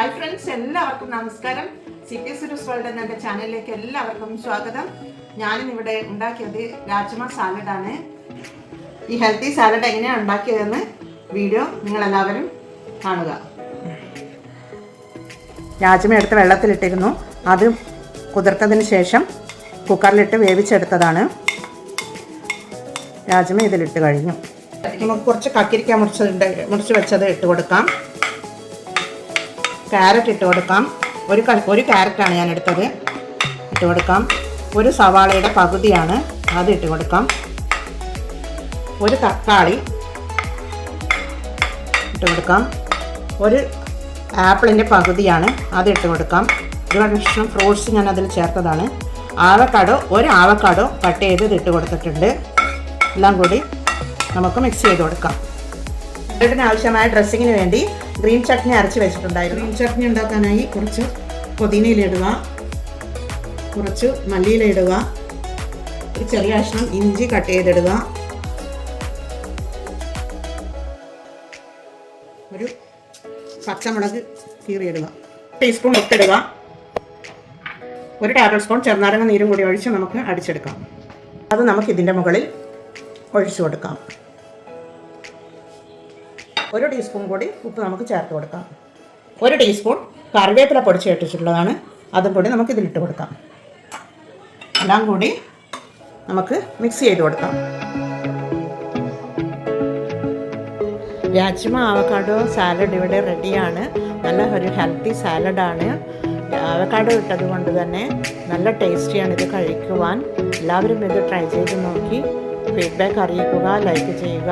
Hi friends എല്ലാവർക്കും നമസ്കാരം. C P സുരസ് world എന്ന ചാനലിലേക്ക് എല്ലാവർക്കും സ്വാഗതം. ഞാനിന്നിവിടെ ഉണ്ടാക്കിയത് രാജ്മ സാലഡാണ് ഈ ഹെൽത്തി സാലഡ് എങ്ങനെയാണ് ഉണ്ടാക്കിയതെന്ന് വീഡിയോ നിങ്ങൾ എല്ലാവരും കാണുക. രാജ്മ എടുത്ത് വെള്ളത്തിലിട്ടിരുന്നു. അത് കുതിർത്തതിന് ശേഷം കുക്കറിലിട്ട് വേവിച്ചെടുത്തതാണ്. രാജ്മ ഇതിലിട്ട് കഴിഞ്ഞു. നമുക്ക് കുറച്ച് കക്കിരിക്ക മുറിച്ചത് മുറിച്ച് വെച്ചത് ഇട്ട് കൊടുക്കാം. ക്യാരറ്റ് ഇട്ട് കൊടുക്കാം. ഒരു ഒരു ക്യാരറ്റാണ് ഞാൻ എടുത്തത്. ഇട്ട് കൊടുക്കാം. ഒരു സവാളയുടെ പകുതിയാണ് അത് ഇട്ട് കൊടുക്കാം. ഒരു തക്കാളി ഇട്ട് കൊടുക്കാം. ഒരു ആപ്പിളിന്റെ പകുതിയാണ് അത് ഇട്ട് കൊടുക്കാം. ഒരു ഇഷ്ടം ഫ്രൂട്ട്സ് ഞാൻ അതിൽ ചേർത്തതാണ്. ആവക്കാടോ ഒരു ആവക്കാടോ കട്ട് ചെയ്ത് ഇട്ട് കൊടുത്തിട്ടുണ്ട്. എല്ലാം കൂടി നമുക്ക് മിക്സ് ചെയ്ത് കൊടുക്കാം. ബ്രെഡിന് ആവശ്യമായ ഡ്രസ്സിങ്ങിന് വേണ്ടി ഗ്രീൻ ചട്നി അരച്ച് വെച്ചിട്ടുണ്ടായിരുന്നു. ഗ്രീൻ ചട്നി ഉണ്ടാക്കാനായി കുറച്ച് പുതിനയിലിടുക കുറച്ച് മല്ലിയിലിടുക ഒരു ചെറിയ കഷ്ണം ഇഞ്ചി കട്ട് ചെയ്തിടുക. ഒരു പച്ചമുളക് കീറിയിടുക. ടീസ്പൂൺ ഒത്തിടുക ഒരു ടേബിൾ സ്പൂൺ ചെറുനാരങ്ങ നീരും കൂടി ഒഴിച്ച് നമുക്ക് അടിച്ചെടുക്കാം. അത് നമുക്ക് ഇതിന്റെ മുകളിൽ ഒഴിച്ചു കൊടുക്കാം. ഒരു ടീസ്പൂൺ കൂടി ഉപ്പ് നമുക്ക് ചേർത്ത് കൊടുക്കാം. ഒരു ടീസ്പൂൺ കറിവേപ്പില പൊടിച്ച് ഇട്ടിട്ടുള്ളതാണ് അതും കൂടി നമുക്ക് ഇതിലിട്ട് കൊടുക്കാം. എല്ലാം കൂടി നമുക്ക് മിക്സ് ചെയ്ത് കൊടുക്കാം. രാജ്മ ആവക്കാഡോ സാലഡ് ഇവിടെ റെഡിയാണ് നല്ല ഒരു ഹെൽത്തി സാലഡാണ് ആവക്കാഡോ ഇട്ടത് കൊണ്ട് തന്നെ നല്ല ടേസ്റ്റിയാണ് ഇത് കഴിക്കുവാൻ. എല്ലാവരും ഇത് ട്രൈ ചെയ്ത് നോക്കി. ഫീഡ്ബാക്ക് അറിയിക്കുക ലൈക്ക് ചെയ്യുക.